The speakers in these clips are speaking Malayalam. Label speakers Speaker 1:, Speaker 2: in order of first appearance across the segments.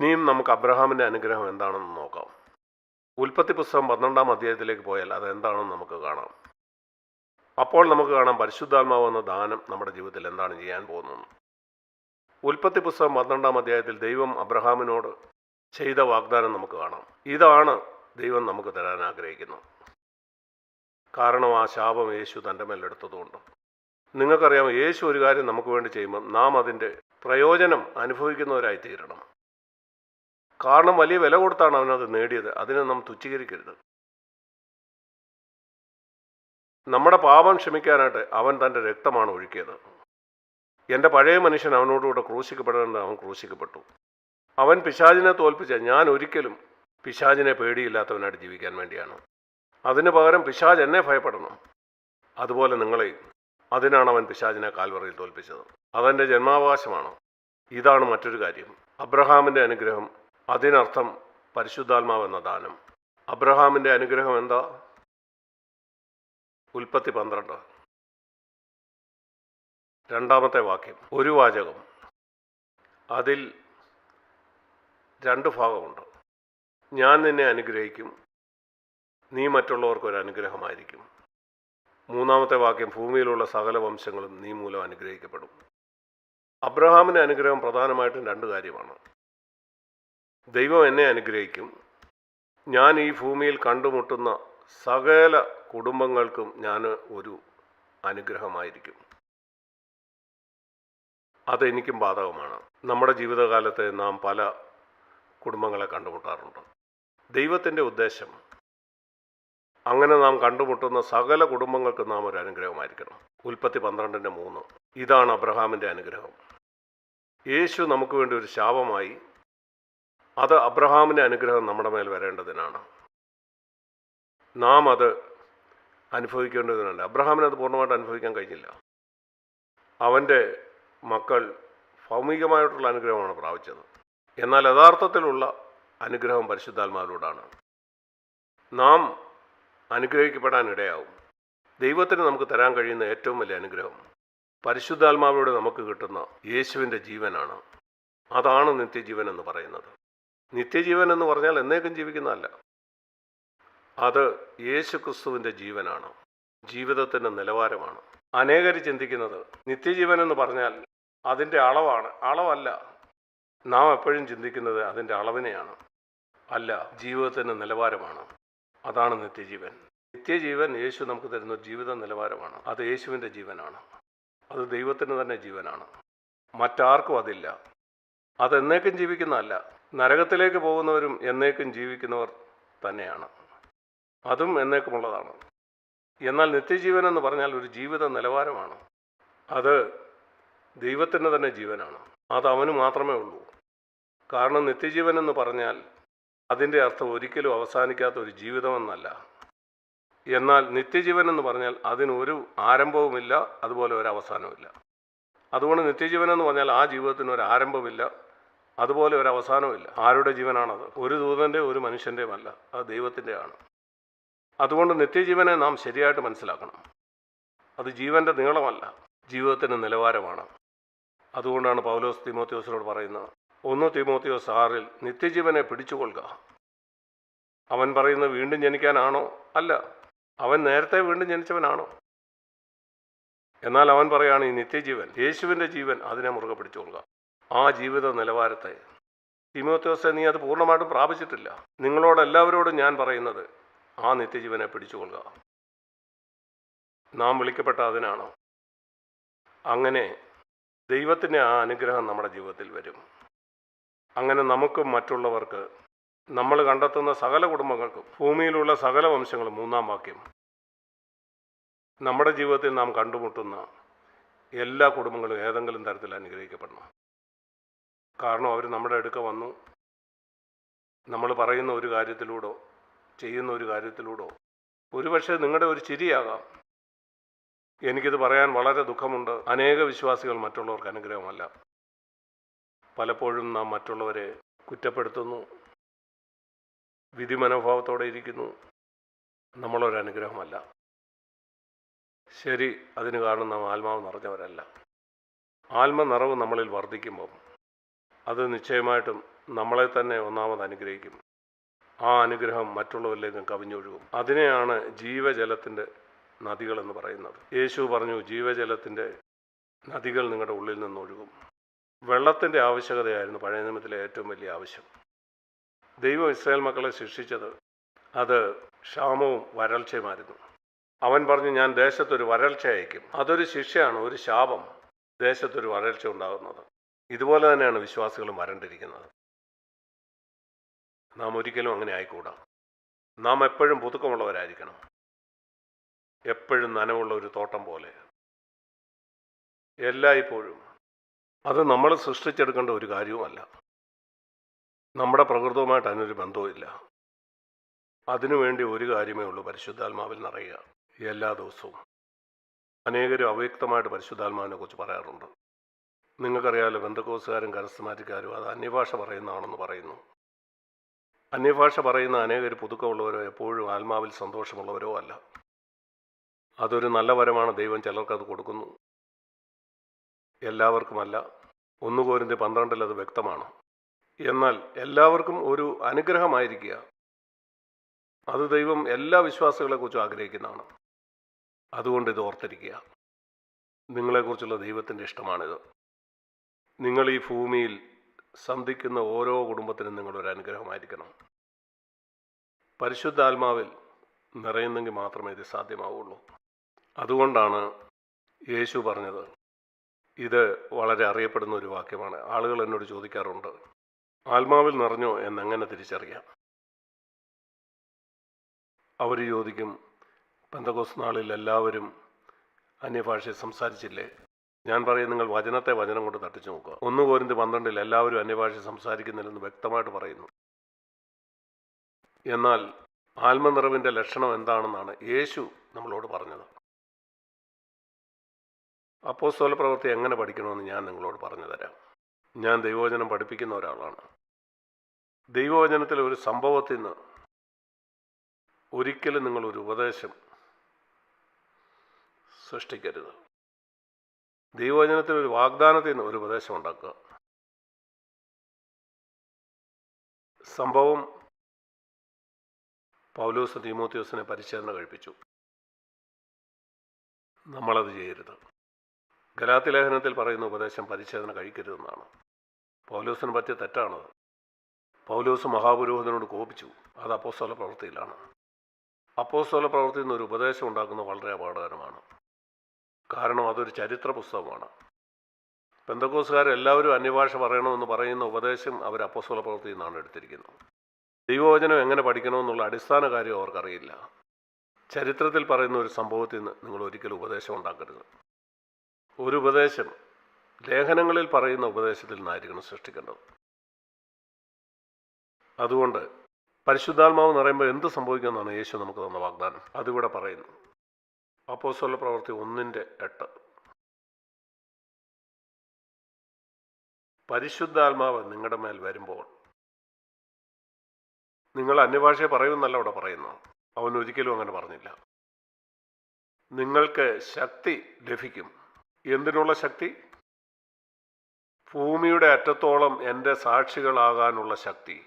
Speaker 1: ഇനിയും നമുക്ക് അബ്രഹാമിന്റെ അനുഗ്രഹം എന്താണെന്ന് നോക്കാം. ഉൽപ്പത്തി പുസ്തകം പന്ത്രണ്ടാം അധ്യായത്തിലേക്ക് പോയാൽ അതെന്താണെന്ന് നമുക്ക് കാണാം. അപ്പോൾ നമുക്ക് കാണാം പരിശുദ്ധാത്മാവ് എന്ന ദാനം നമ്മുടെ ജീവിതത്തിൽ എന്താണ് ചെയ്യാൻ പോകുന്നത്. ഉൽപ്പത്തി പുസ്തകം പന്ത്രണ്ടാം അധ്യായത്തിൽ ദൈവം അബ്രഹാമിനോട് ചെയ്ത വാഗ്ദാനം നമുക്ക് കാണാം. ഇതാണ് ദൈവം നമുക്ക് തരാൻ ആഗ്രഹിക്കുന്നത്. കാരണം ആ ശാപം യേശു തന്റെ മേലെടുത്തതുകൊണ്ട് നിങ്ങൾക്കറിയാം യേശു ഒരു കാര്യം നമുക്ക് വേണ്ടി ചെയ്യുമ്പോൾ നാം അതിന്റെ പ്രയോജനം അനുഭവിക്കുന്നവരായി തീരണം കാരണം വലിയ വില കൊടുത്താണ് അവനത് നേടിയത്. അതിനെ നാം തുച്ഛീകരിക്കരുത്. നമ്മുടെ പാപം ക്ഷമിക്കാനായിട്ട് അവൻ തന്റെ രക്തമാണ് ഒഴുക്കിയത്. എന്റെ പഴയ മനുഷ്യൻ അവനോടുകൂടെ ക്രൂശിക്കപ്പെടേണ്ടത് അവൻ ക്രൂശിക്കപ്പെട്ടു. അവൻ പിശാചിനെ തോൽപ്പിച്ച ഞാൻ ഒരിക്കലും പിശാചിനെ പേടിയില്ലാത്തവനായിട്ട് ജീവിക്കാൻ വേണ്ടിയാണ്. അതിന് പകരം പിശാജ് എന്നെ ഭയപ്പെടണം. അതുപോലെ നിങ്ങളെയും. അതിനാണ് അവൻ പിശാചിനെ കാൽവറയിൽ തോൽപ്പിച്ചത്. അതെന്റെ ജന്മാവകാശമാണ്. ഇതാണ് മറ്റൊരു കാര്യം. അബ്രഹാമിന്റെ അനുഗ്രഹം അതിനർത്ഥം പരിശുദ്ധാത്മാവ് എന്ന ദാനം അബ്രഹാമിന്റെ അനുഗ്രഹം എന്താ? ഉൽപ്പത്തി പന്ത്രണ്ട്. രണ്ടാമത്തെ വാക്യം. ഒരു വാചകം. അതിൽ രണ്ട് ഭാഗമുണ്ട്. ഞാൻ നിന്നെ അനുഗ്രഹിക്കും. നീ മറ്റുള്ളവർക്ക് ഒരു അനുഗ്രഹമായിരിക്കും. മൂന്നാമത്തെ വാക്യം. ഭൂമിയിലുള്ള സകല വംശങ്ങളും നീ മൂലം അനുഗ്രഹിക്കപ്പെടും. അബ്രഹാമിന്റെ അനുഗ്രഹം പ്രധാനമായിട്ടും രണ്ട് കാര്യമാണ്. ദൈവം എന്നെ അനുഗ്രഹിക്കും. ഞാൻ ഈ ഭൂമിയിൽ കണ്ടുമുട്ടുന്ന സകല കുടുംബങ്ങൾക്കും ഞാൻ ഒരു അനുഗ്രഹമായിരിക്കും. അതെനിക്കും ബാധകമാണ്. നമ്മുടെ ജീവിതകാലത്തെ നാം പല കുടുംബങ്ങളെ കണ്ടുമുട്ടാറുണ്ട്. ദൈവത്തിന്റെ ഉദ്ദേശം അങ്ങനെ നാം കണ്ടുമുട്ടുന്ന സകല കുടുംബങ്ങൾക്ക് നാം ഒരു അനുഗ്രഹമായിരിക്കണം. ഉൽപ്പത്തി പന്ത്രണ്ടിന്റെ മൂന്ന്. ഇതാണ് അബ്രഹാമിന്റെ അനുഗ്രഹം. യേശു നമുക്ക് വേണ്ടി ഒരു ശാപമായി അത് അബ്രഹാമിന്റെ അനുഗ്രഹം നമ്മുടെ മേൽ വരേണ്ടതിനാണ്. നാം അത് അനുഭവിക്കേണ്ടതിനുണ്ട് അബ്രഹാമിന് അത് പൂർണമായിട്ട് അനുഭവിക്കാൻ കഴിഞ്ഞില്ല. അവന്റെ മക്കൾ ഭൗമികമായിട്ടുള്ള അനുഗ്രഹമാണ് പ്രാപിച്ചത്. എന്നാൽ യഥാർത്ഥത്തിലുള്ള അനുഗ്രഹം പരിശുദ്ധാത്മാവിലൂടാണ്. നാം അനുഗ്രഹിക്കപ്പെടാൻ ഇടയാവും ദൈവത്തിന് നമുക്ക് തരാൻ കഴിയുന്ന ഏറ്റവും വലിയ അനുഗ്രഹം പരിശുദ്ധാത്മാവിലൂടെ നമുക്ക് കിട്ടുന്ന യേശുവിന്റെ ജീവനാണ്. അതാണ് നിത്യജീവൻ എന്ന് പറയുന്നത്. നിത്യജീവൻ എന്ന് പറഞ്ഞാൽ എന്നേക്കും ജീവിക്കുന്നതല്ല. അത് യേശു ക്രിസ്തുവിന്റെ ജീവനാണ്. ജീവിതത്തിന്റെ നിലവാരമാണ്. അനേകർ ചിന്തിക്കുന്നത് നിത്യജീവൻ എന്ന് പറഞ്ഞാൽ അതിന്റെ അളവാണ്. അളവല്ല. നാം എപ്പോഴും ചിന്തിക്കുന്നത് അതിന്റെ അളവിനെയാണ്. അല്ല ജീവിതത്തിന്റെ നിലവാരമാണ്. അതാണ് നിത്യജീവൻ. നിത്യജീവൻ യേശു നമുക്ക് തരുന്ന ജീവിത നിലവാരമാണ്. അത് യേശുവിന്റെ ജീവനാണ്. അത് ദൈവത്തിന് തന്നെ ജീവനാണ്. മറ്റാർക്കും അതില്ല. അത് എന്നേക്കും ജീവിക്കുന്നതല്ല. നരകത്തിലേക്ക് പോകുന്നവരും എന്നേക്കും ജീവിക്കുന്നവർ തന്നെയാണ്. അതും എന്നേക്കുമുള്ളതാണ്. എന്നാൽ നിത്യജീവൻ എന്ന് പറഞ്ഞാൽ ഒരു ജീവിത നിലവാരമാണ്. അത് ദൈവത്തിന്റെ തന്നെ ജീവനാണ്. അത് അവന് മാത്രമേ ഉള്ളൂ. കാരണം നിത്യജീവൻ എന്ന് പറഞ്ഞാൽ അതിന്റെ അർത്ഥം ഒരിക്കലും അവസാനിക്കാത്ത ഒരു ജീവിതമെന്നല്ല. എന്നാൽ നിത്യജീവൻ എന്ന് പറഞ്ഞാൽ അതിനൊരു ആരംഭവുമില്ല അതുപോലെ ഒരു അവസാനവുമില്ല. അതുകൊണ്ട് നിത്യജീവൻ എന്ന് പറഞ്ഞാൽ ആ ജീവിതത്തിന് ഒരു ആരംഭമില്ല അതുപോലെ ഒരു അവസാനമില്ല ആരുടെ ജീവനാണത്? ഒരു ദൂതന്റെ ഒരു മനുഷ്യന്റെയും അല്ല. അത് ദൈവത്തിന്റെയാണ് അതുകൊണ്ട് നിത്യജീവനെ നാം ശരിയായിട്ട് മനസ്സിലാക്കണം. അത് ജീവന്റെ നീളമല്ല ജീവിതത്തിന്റെ നിലവാരമാണ്. അതുകൊണ്ടാണ് പൗലോസ് തിമോത്തിയോസിനോട് പറയുന്നത് ഒന്ന് തിമോത്തിയോസ് ആറിൽ നിത്യജീവനെ പിടിച്ചുകൊള്ളുക. അവൻ പറയുന്നത് വീണ്ടും ജനിക്കാനാണോ? അല്ല അവൻ നേരത്തെ വീണ്ടും ജനിച്ചവനാണോ? എന്നാൽ അവൻ പറയുകയാണ് ഈ നിത്യജീവൻ യേശുവിന്റെ ജീവൻ അതിനെ മുറുകെ പിടിച്ചുകൊള്ളുക. ആ ജീവിത നിലവാരത്തെ. തിമോത്യോസെ നീ അത് പൂർണമായിട്ടും പ്രാപിച്ചിട്ടില്ല. നിങ്ങളോട് എല്ലാവരോടും ഞാൻ പറയുന്നത് ആ നിത്യജീവനെ പിടിച്ചുകൊള്ളുക. നാം വിളിക്കപ്പെട്ട അതിനാണ്. അങ്ങനെ ദൈവത്തിന്റെ ആ അനുഗ്രഹം നമ്മുടെ ജീവിതത്തിൽ വരും. അങ്ങനെ നമുക്കും മറ്റുള്ളവർക്ക് നമ്മൾ കണ്ടെത്തുന്ന സകല കുടുംബങ്ങൾക്കും ഭൂമിയിലുള്ള സകല വംശങ്ങളും മൂന്നാം വാക്യം. നമ്മുടെ ജീവിതത്തിൽ നാം കണ്ടുമുട്ടുന്ന എല്ലാ കുടുംബങ്ങളും ഏതെങ്കിലും തരത്തിൽ അനുഗ്രഹിക്കപ്പെടണം. കാരണം അവർ നമ്മുടെ അടുക്ക വന്നു. നമ്മൾ പറയുന്ന ഒരു കാര്യത്തിലൂടോ ചെയ്യുന്ന ഒരു കാര്യത്തിലൂടോ ഒരുപക്ഷെ നിങ്ങളുടെ ഒരു ചിരിയാകാം. എനിക്കിത് പറയാൻ വളരെ ദുഃഖമുണ്ട്. അനേക വിശ്വാസികൾ മറ്റുള്ളവർക്ക് അനുഗ്രഹമല്ല. പലപ്പോഴും നാം മറ്റുള്ളവരെ കുറ്റപ്പെടുത്തുന്നു. വിധി മനോഭാവത്തോടെ ഇരിക്കുന്നു. നമ്മളൊരു അനുഗ്രഹമല്ല. ശരി അതിന് കാരണം നാം ആത്മാവ് നിറഞ്ഞവരല്ല. ആത്മ നിറവ് നമ്മളിൽ വർദ്ധിക്കുമ്പം അത് നിശ്ചയമായിട്ടും നമ്മളെ തന്നെ ഒന്നാമത് അനുഗ്രഹിക്കും. ആ അനുഗ്രഹം മറ്റുള്ളവരിലേക്കും കവിഞ്ഞൊഴുകും. അതിനെയാണ് ജീവജലത്തിന്റെ നദികളെന്ന് പറയുന്നത്. യേശു പറഞ്ഞു ജീവജലത്തിന്റെ നദികൾ നിങ്ങളുടെ ഉള്ളിൽ നിന്നൊഴുകും. വെള്ളത്തിന്റെ ആവശ്യകതയായിരുന്നു പഴയ നിയമത്തിലെ ഏറ്റവും വലിയ ആവശ്യം. ദൈവം ഇസ്രായേൽ മക്കളെ ശിക്ഷിച്ചത് അത് ക്ഷാമവും വരൾച്ചയുമായിരുന്നു. അവൻ പറഞ്ഞു ഞാൻ ദേശത്തൊരു വരൾച്ച അയക്കും അതൊരു ശിക്ഷയാണ് ഒരു ശാപം ദേശത്തൊരു വരൾച്ച ഉണ്ടാകുന്നത്. ഇതുപോലെ തന്നെയാണ് വിശ്വാസികളും വരണ്ടിരിക്കുന്നത്. നാം ഒരിക്കലും അങ്ങനെ ആയിക്കൂടാ. നാം എപ്പോഴും പുതുക്കമുള്ളവരായിരിക്കണം. എപ്പോഴും നനവുള്ള ഒരു തോട്ടം പോലെ. എല്ലായ്പ്പോഴും. അത് നമ്മൾ സൃഷ്ടിച്ചെടുക്കേണ്ട ഒരു കാര്യവുമല്ല. നമ്മുടെ പ്രകൃതവുമായിട്ട് അതിനൊരു ബന്ധവുമില്ല. അതിനുവേണ്ടി ഒരു കാര്യമേ ഉള്ളൂ പരിശുദ്ധാത്മാവിൽ നിറയുക. എല്ലാ ദിവസവും. അനേകരും അവ്യക്തമായിട്ട് പരിശുദ്ധാത്മാവിനെ കുറിച്ച് പറയാറുണ്ട്. നിങ്ങൾക്കറിയാമല്ലോ ബന്ധക്കോസുകാരും കരസ്ഥമാറ്റിക്കാരും അത് അന്യഭാഷ പറയുന്നതാണെന്ന് പറയുന്നു. അന്യഭാഷ പറയുന്ന അനേകർ പുതുക്കമുള്ളവരോ എപ്പോഴും ആത്മാവിൽ സന്തോഷമുള്ളവരോ അല്ല. അതൊരു നല്ല വരമാണ് ദൈവം ചിലർക്കത് കൊടുക്കുന്നു. എല്ലാവർക്കുമല്ല ഒന്നുകോരിന്റെ പന്ത്രണ്ടിൽ അത് വ്യക്തമാണ്. എന്നാൽ എല്ലാവർക്കും ഒരു അനുഗ്രഹമായിരിക്കുക. അത് ദൈവം എല്ലാ വിശ്വാസികളെക്കുറിച്ചും ആഗ്രഹിക്കുന്നതാണ്. അതുകൊണ്ട് ഇത് ഓർത്തിരിക്കുക. നിങ്ങളെക്കുറിച്ചുള്ള ദൈവത്തിന്റെ ഇഷ്ടമാണിത്. നിങ്ങൾ ഈ ഭൂമിയിൽ സന്ധിക്കുന്ന ഓരോ കുടുംബത്തിനും നിങ്ങളൊരു അനുഗ്രഹമായിരിക്കണം. പരിശുദ്ധാത്മാവിൽ നിറയുന്നെങ്കിൽ മാത്രമേ ഇത് സാധ്യമാവുള്ളൂ. അതുകൊണ്ടാണ് യേശു പറഞ്ഞത് ഇത് വളരെ അറിയപ്പെടുന്ന ഒരു വാക്യമാണ്. ആളുകൾ എന്നോട് ചോദിക്കാറുണ്ട് ആത്മാവിൽ നിറഞ്ഞോ എന്നെങ്ങനെ തിരിച്ചറിയാം? അവർ ചോദിക്കും പെന്തകോസ് നാളിൽ എല്ലാവരും അന്യഭാഷയെ സംസാരിച്ചില്ലേ? ഞാൻ പറയും നിങ്ങൾ വചനത്തെ വചനം കൊണ്ട് തട്ടിച്ചു നോക്കുക. ഒന്ന് പോരിന്റെ പന്ത്രണ്ടിൽ എല്ലാവരും അന്യഭാഷ സംസാരിക്കുന്നില്ലെന്ന് വ്യക്തമായിട്ട് പറയുന്നു. എന്നാൽ ആത്മനിറവിന്റെ ലക്ഷണം എന്താണെന്നാണ് യേശു നമ്മളോട് പറഞ്ഞത്. അപ്പോസ്തോല പ്രവൃത്തി എങ്ങനെ പഠിക്കണമെന്ന് ഞാൻ നിങ്ങളോട് പറഞ്ഞു തരാം. ഞാൻ ദൈവവചനം പഠിപ്പിക്കുന്ന ഒരാളാണ്. ദൈവവചനത്തിൽ ഒരു സംഭവത്തിൽ നിന്ന് ഒരിക്കലും നിങ്ങളൊരു ഉപദേശം സൃഷ്ടിക്കരുത്. ദൈവവചനത്തിൽ ഒരു വാഗ്ദാനത്തിൽ നിന്ന് ഒരു ഉപദേശം ഉണ്ടാക്കുക. സംഭവം പൗലൂസ് തീമോത്യോസിനെ പരിശോധന കഴിപ്പിച്ചു. നമ്മളത് ചെയ്യരുത്. ഗലാത്തി ലേഖനത്തിൽ പറയുന്ന ഉപദേശം പരിശോധന കഴിക്കരുതെന്നാണ്. പൗലോസിന് പറ്റിയ തെറ്റാണത്. പൗലോസ് മഹാപുരോഹിതനോട് കോപിച്ചു. അത് അപ്പോസ്തോല പ്രവൃത്തിയിലാണ് അപ്പോസ്തോല പ്രവൃത്തിയിൽ നിന്ന് ഒരു ഉപദേശം ഉണ്ടാക്കുന്നത് വളരെ അപകടകരമാണ്. കാരണം അതൊരു ചരിത്ര പുസ്തകമാണ് പെന്തക്കോസുകാരെല്ലാവരും അന്യഭാഷ പറയണമെന്ന് പറയുന്ന ഉപദേശം അവർ അപ്പസ്വല പ്രവൃത്തിയിൽ നിന്നാണ് എടുത്തിരിക്കുന്നത്. ദൈവവചനം എങ്ങനെ പഠിക്കണമെന്നുള്ള അടിസ്ഥാന കാര്യം അവർക്കറിയില്ല. ചരിത്രത്തിൽ പറയുന്ന ഒരു സംഭവത്തിൽ നിന്ന് നിങ്ങൾ ഒരിക്കലും ഉപദേശം ഉണ്ടാക്കരുത്. ഒരു ഉപദേശം ലേഖനങ്ങളിൽ പറയുന്ന ഉപദേശത്തിൽ നിന്നായിരിക്കണം സൃഷ്ടിക്കേണ്ടത്. അതുകൊണ്ട് പരിശുദ്ധാത്മാവ് എന്ന് പറയുമ്പോൾ എന്ത് സംഭവിക്കുമെന്നാണ് യേശു നമുക്ക് തന്ന വാഗ്ദാനം. അതിവിടെ പറയുന്നു. അപ്പോസ്വല പ്രവൃത്തി ഒന്നിന്റെ എട്ട്. പരിശുദ്ധാത്മാവ് നിങ്ങളുടെ മേൽ വരുമ്പോൾ നിങ്ങൾ അന്യഭാഷയെ പറയുമെന്നല്ല അവിടെ പറയുന്നു അവൻ ഒരിക്കലും അങ്ങനെ പറഞ്ഞില്ല. നിങ്ങൾക്ക് ശക്തി ലഭിക്കും. എന്തിനുള്ള ശക്തി? ഭൂമിയുടെ അറ്റത്തോളം എന്റെ സാക്ഷികളാകാനുള്ള ശക്തി.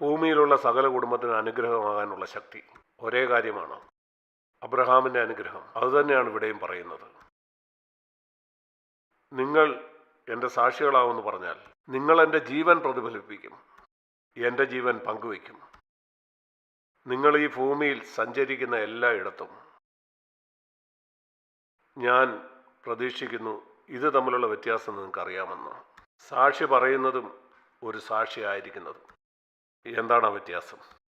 Speaker 1: ഭൂമിയിലുള്ള സകല കുടുംബത്തിന് അനുഗ്രഹമാകാനുള്ള ശക്തി. ഒരേ കാര്യമാണ്. അബ്രഹാമിന്റെ അനുഗ്രഹം. അതുതന്നെയാണ് ഇവിടെയും പറയുന്നത്. നിങ്ങൾ എന്റെ സാക്ഷികളാവുമെന്ന് പറഞ്ഞാൽ നിങ്ങൾ എന്റെ ജീവൻ പ്രതിഫലിപ്പിക്കും. എന്റെ ജീവൻ പങ്കുവയ്ക്കും. നിങ്ങൾ ഈ ഭൂമിയിൽ സഞ്ചരിക്കുന്ന എല്ലായിടത്തും ഞാൻ പ്രതീക്ഷിക്കുന്നു ഇത് തമ്മിലുള്ള വ്യത്യാസം നിങ്ങൾക്ക് അറിയാമെന്ന്. സാക്ഷി പറയുന്നതും ഒരു സാക്ഷിയായിരിക്കുന്നതും. എന്താണ് ആ വ്യത്യാസം?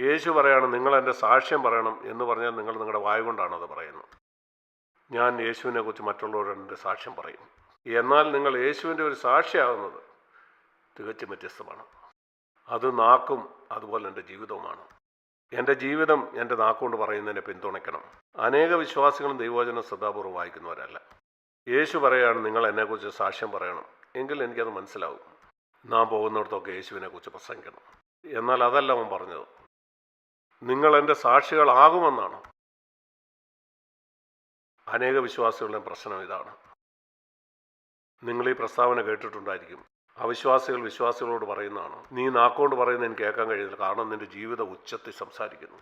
Speaker 1: യേശു പറയണം നിങ്ങൾ എന്റെ സാക്ഷ്യം പറയണം എന്ന് പറഞ്ഞാൽ നിങ്ങൾ നിങ്ങളുടെ വായ കൊണ്ടാണ് അത് പറയുന്നത്. ഞാൻ യേശുവിനെ കുറിച്ച് മറ്റുള്ളവരോട് എന്റെ സാക്ഷ്യം പറയും. എന്നാൽ നിങ്ങൾ യേശുവിന്റെ ഒരു സാക്ഷിയാകുന്നത് തികച്ചും വ്യത്യസ്തമാണ്. അത് നാക്കും അതുപോലെ എന്റെ ജീവിതവുമാണ്. എന്റെ ജീവിതം എന്റെ നാക്കുകൊണ്ട് പറയുന്നതിനെ പിന്തുണയ്ക്കണം. അനേക വിശ്വാസികളും ദൈവവചനം ശ്രദ്ധാപൂർവം വായിക്കുന്നവരല്ല. യേശു പറയാണ് നിങ്ങൾ എന്നെക്കുറിച്ച് സാക്ഷ്യം പറയണം. എങ്കിൽ എനിക്കത് മനസ്സിലാവും. നാം പോകുന്നിടത്തൊക്കെ യേശുവിനെക്കുറിച്ച് പ്രസംഗിക്കണം. എന്നാൽ അതല്ല അവൻ പറഞ്ഞത്. നിങ്ങൾ എന്റെ സാക്ഷികളാകുമെന്നാണ്. അനേക വിശ്വാസികളുടെ പ്രശ്നം ഇതാണ്. നിങ്ങൾ ഈ പ്രസ്താവന കേട്ടിട്ടുണ്ടായിരിക്കും. അവിശ്വാസികൾ വിശ്വാസികളോട് പറയുന്നതാണ്. നീ നാക്കോണ്ട് പറയുന്നത് എനിക്ക് കേൾക്കാൻ കഴിയുന്നില്ല. കാരണം നിന്റെ ജീവിത ഉച്ചത്തിൽ സംസാരിക്കുന്നു.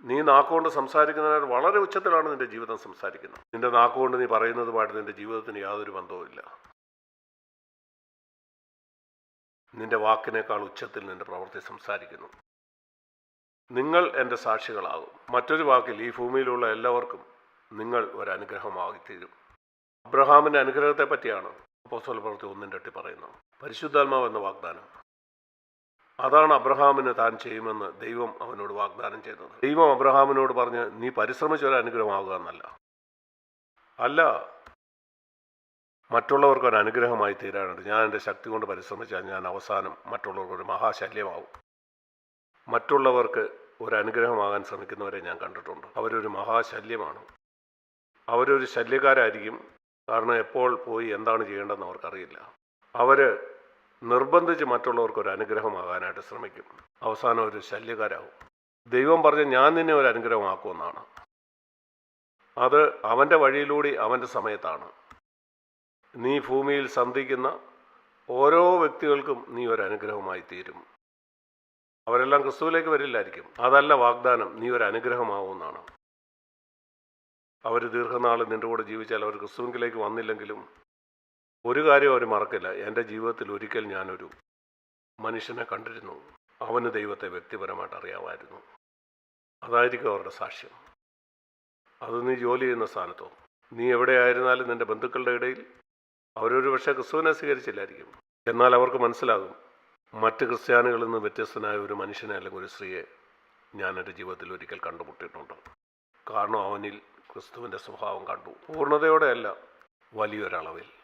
Speaker 1: നീ നാക്കുകൊണ്ട് സംസാരിക്കുന്നതിനാൽ വളരെ ഉച്ചത്തിലാണ് നിന്റെ ജീവിതം സംസാരിക്കുന്നത്. നിന്റെ നാക്കുകൊണ്ട് നീ പറയുന്നതുമായിട്ട് നിന്റെ ജീവിതത്തിന് യാതൊരു ബന്ധവുമില്ല നിന്റെ വാക്കിനേക്കാൾ ഉച്ചത്തിൽ നിന്റെ പ്രവൃത്തി സംസാരിക്കുന്നു. നിങ്ങൾ എന്റെ സാക്ഷികളാകും. മറ്റൊരു വാക്കിൽ ഈ ഭൂമിയിലുള്ള എല്ലാവർക്കും നിങ്ങൾ ഒരു തീരും അബ്രഹാമിന്റെ അനുഗ്രഹത്തെ പറ്റിയാണ് അപ്പോസ്വല പ്രവൃത്തി ഒന്നിന്റെ എട്ടി പറയുന്നത് പരിശുദ്ധാത്മാവ് എന്ന വാഗ്ദാനം. അതാണ് അബ്രഹാമിന് താൻ ചെയ്യുമെന്ന് ദൈവം അവനോട് വാഗ്ദാനം ചെയ്തത്. ദൈവം അബ്രഹാമിനോട് പറഞ്ഞ് നീ പരിശ്രമിച്ച ഒരു അനുഗ്രഹമാകുക എന്നല്ല. അല്ല മറ്റുള്ളവർക്ക് ഒരു അനുഗ്രഹമായി തീരാനുണ്ട് ഞാൻ എന്റെ ശക്തി കൊണ്ട് പരിശ്രമിച്ചാൽ ഞാൻ അവസാനം മറ്റുള്ളവർക്ക് ഒരു മഹാശല്യമാവും മറ്റുള്ളവർക്ക് ഒരു അനുഗ്രഹമാകാൻ ശ്രമിക്കുന്നവരെ ഞാൻ കണ്ടിട്ടുണ്ട്. അവരൊരു മഹാശല്യമാണ്. അവരൊരു ശല്യക്കാരായിരിക്കും. കാരണം എപ്പോൾ പോയി എന്താണ് ചെയ്യേണ്ടതെന്ന് അവർക്കറിയില്ല. അവർ നിർബന്ധിച്ച് മറ്റുള്ളവർക്ക് ഒരു അനുഗ്രഹമാകാനായിട്ട് ശ്രമിക്കും. അവസാനം ഒരു ശല്യക്കാരാകും. ദൈവം പറഞ്ഞ് ഞാൻ നിന്നെ ഒരു അനുഗ്രഹമാക്കുമെന്നാണ്. അത് അവന്റെ വഴിയിലൂടെ അവന്റെ സമയത്താണ്. നീ ഭൂമിയിൽ സന്ധിക്കുന്ന ഓരോ വ്യക്തികൾക്കും നീ ഒരു അനുഗ്രഹമായി തീരും. അവരെല്ലാം ക്രിസ്തുവിലേക്ക് വരില്ലായിരിക്കും. അതല്ല വാഗ്ദാനം. നീ ഒരു അനുഗ്രഹമാവുമെന്നാണ് അവർ ദീർഘനാൾ നിന്റെ കൂടെ ജീവിച്ചാൽ അവർ ക്രിസ്തുവിലേക്ക് വന്നില്ലെങ്കിലും ഒരു കാര്യം അവർ മറക്കില്ല. എന്റെ ജീവിതത്തിൽ ഒരിക്കൽ ഞാനൊരു മനുഷ്യനെ കണ്ടിരുന്നു. അവന് ദൈവത്തെ വ്യക്തിപരമായിട്ട് അറിയാമായിരുന്നു. അതായിരിക്കും അവരുടെ സാക്ഷ്യം. അത് നീ ജോലി ചെയ്യുന്ന സ്ഥാനത്തോ നീ എവിടെയായിരുന്നാലും നിന്റെ ബന്ധുക്കളുടെ ഇടയിൽ അവരൊരു പക്ഷേ ക്രിസ്തുവിനെ സ്വീകരിച്ചില്ലായിരിക്കും. എന്നാൽ അവർക്ക് മനസ്സിലാകും മറ്റ് ക്രിസ്ത്യാനികളിൽ നിന്ന് വ്യത്യസ്തനായ ഒരു മനുഷ്യനെ അല്ലെങ്കിൽ ഒരു സ്ത്രീയെ ഞാൻ എന്റെ ജീവിതത്തിൽ ഒരിക്കൽ കണ്ടുമുട്ടിയിട്ടുണ്ട്? കാരണം അവനിൽ ക്രിസ്തുവിന്റെ സ്വഭാവം കണ്ടു. പൂർണതയോടെയല്ല വലിയൊരളവിൽ.